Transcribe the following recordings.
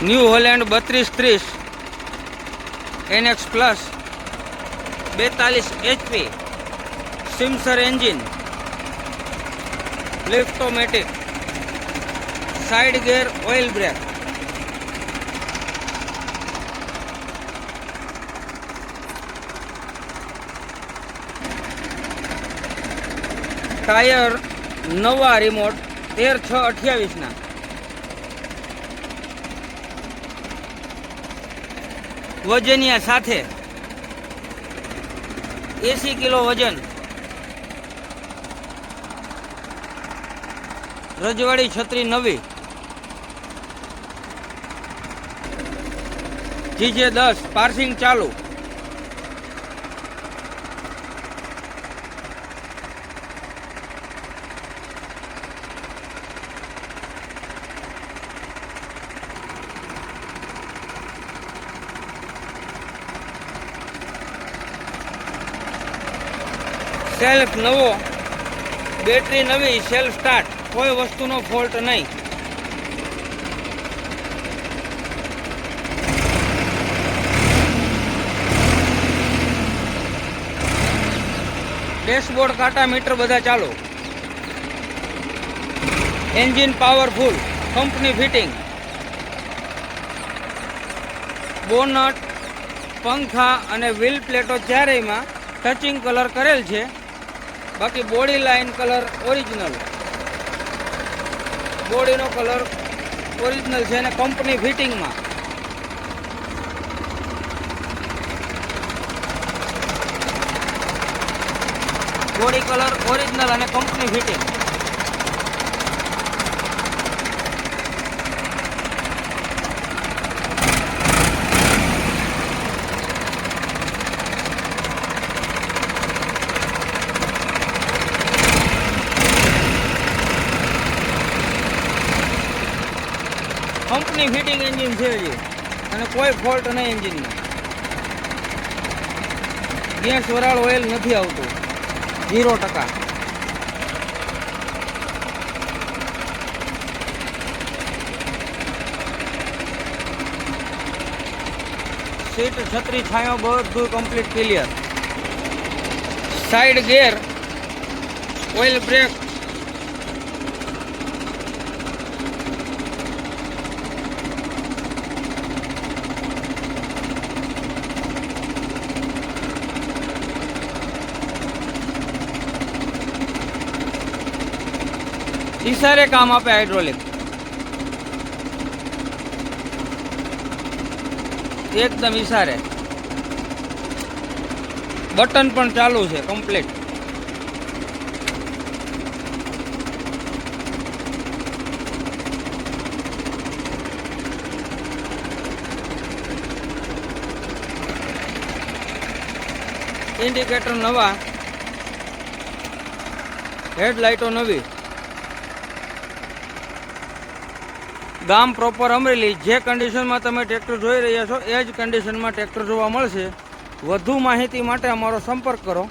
New Holland બત્રીસ ત્રીસ, NX plus, બેતાલીસ HP, સિમસર engine liftomatic side gear oil brake. Tyre નવા રિમોટ તેર છ અઠ્યાવીસના. વજનિયા સાથે એસી કિલો વજન રજવાડી છત્રી નવી. જીજે દસ પાર્સિંગ ચાલુ. સેલ્ફ નવો બેટરી નવી સેલ્ફ સ્ટાર્ટ કોઈ વસ્તુનો ફોલ્ટ નહીં. ડેશબોર્ડ કાંટા મીટર બધા ચાલુ. Engine powerful company fitting bonnet પંખા અને વ્હીલ પ્લેટો ચારેયમાં ટચિંગ કલર કરેલ છે. બાકી બોડી લાઈન કલર ઓરિજિનલ. બોડીનો કલર ઓરિજિનલ છે અને કંપની ફિટિંગમાં. બોડી કલર ઓરિજિનલ અને company fitting. Company fitting engine છે હજી. અને કોઈ ફોલ્ટ નહીં એન્જિનમાં ગેસ વરાળ ઓઇલ નથી આવતું. ઝીરો ટકા. સીટ છત્રી છાંયો બધું complete clear side gear oil brake ઈશારે કામ આપે હાઇડ્રોલિક એકદમ ઈશારે બટન પણ ચાલુ છે કમ્પ્લીટ ઇન્ડિકેટર નવા. હેડલાઇટો નવી. ગામ પ્રોપર અમરેલી, જે કન્ડિશનમાં તમે ટ્રેક્ટર જોઈ રહ્યા છો, એ જ કન્ડિશનમાં ટ્રેક્ટર જોવા મળશે. વધુ માહિતી માટે અમારો સંપર્ક કરો.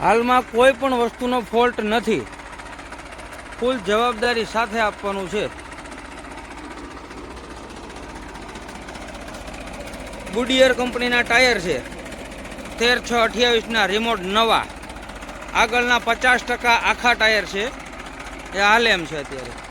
હાલમાં કોઈ પણ વસ્તુનો ફોલ્ટ નથી. ફૂલ જવાબદારી સાથે આપવાનું છે. ગુડિયર કંપનીના ટાયર છે. તેર છ અઠ્યાવીસના રિમોટ નવા. આગળના પચાસ ટકા આખા ટાયર છે. એ હાલે એમ છે અત્યારે.